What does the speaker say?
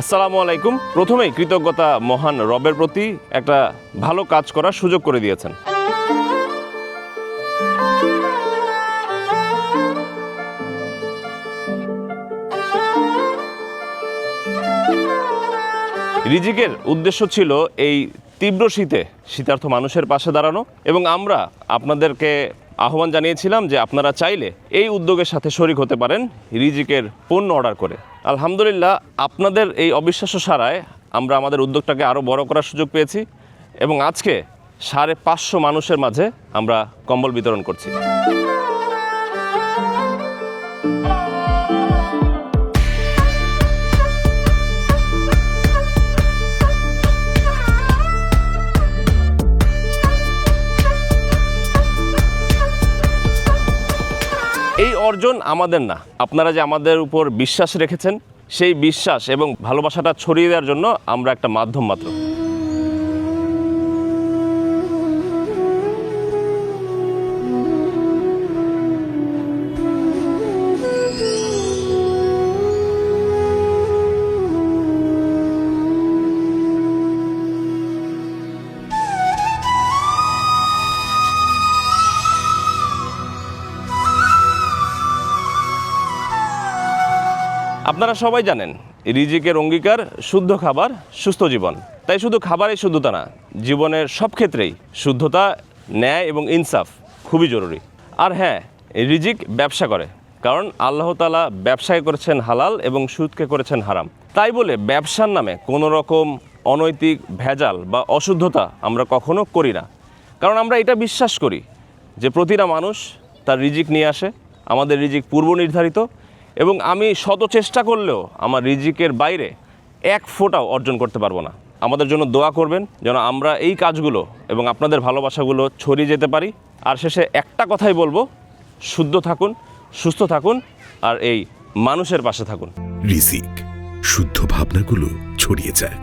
আসসালামু আলাইকুম। প্রথমেই কৃতজ্ঞতা মহান রবের প্রতি একটা ভালো কাজ করার সুযোগ করে দিয়েছেন। রিজিকের উদ্দেশ্য ছিল এই তীব্র শীতে শীতার্থ মানুষের পাশে দাঁড়ানো এবং আমরা আপনাদেরকে আহ্বান জানিয়েছিলাম যে আপনারা চাইলে এই উদ্যোগের সাথে শরিক হতে পারেন রিজিকের পণ্য অর্ডার করে। আলহামদুলিল্লাহ, আপনাদের এই অবিশ্বাস্য সারায় আমরা আমাদের উদ্যোগটাকে আরও বড় করার সুযোগ পেয়েছি এবং আজকে সাড়ে পাঁচশো মানুষের মাঝে আমরা কম্বল বিতরণ করছি। এই অর্জন আমাদের না। আপনারা যে আমাদের উপর বিশ্বাস রেখেছেন, সেই বিশ্বাস এবং ভালোবাসাটা ছড়িয়ে দেওয়ার জন্য আমরা একটা মাধ্যম মাত্র। আপনারা সবাই জানেন, রিজিকের অঙ্গীকার, শুদ্ধ খাবার, সুস্থ জীবন। তাই শুধু খাবারই শুদ্ধতা না, জীবনের সব ক্ষেত্রেই শুদ্ধতা, ন্যায় এবং ইনসাফ খুবই জরুরি। আর হ্যাঁ রিজিক ব্যবসা করে, কারণ আল্লাহ তালা ব্যবসায় করেছেন হালাল এবং সুদকে করেছেন হারাম। তাই বলে ব্যবসার নামে কোনো রকম অনৈতিক ভেজাল বা অশুদ্ধতা আমরা কখনো করি না। কারণ আমরা এটা বিশ্বাস করি যে প্রতিটা মানুষ তার রিজিক নিয়ে আসে, আমাদের রিজিক পূর্ব নির্ধারিত এবং আমি শত চেষ্টা করলেও আমার রিজিকের বাইরে এক ফোঁটাও অর্জন করতে পারব না। আমাদের জন্য দোয়া করবেন যেন আমরা এই কাজগুলো এবং আপনাদের ভালোবাসাগুলো ছড়িয়ে যেতে পারি। আর শেষে একটা কথাই বলব, শুদ্ধ থাকুন, সুস্থ থাকুন, আর এই মানুষের পাশে থাকুন। রিজিক, শুদ্ধ ভাবনাগুলো ছড়িয়ে যাক।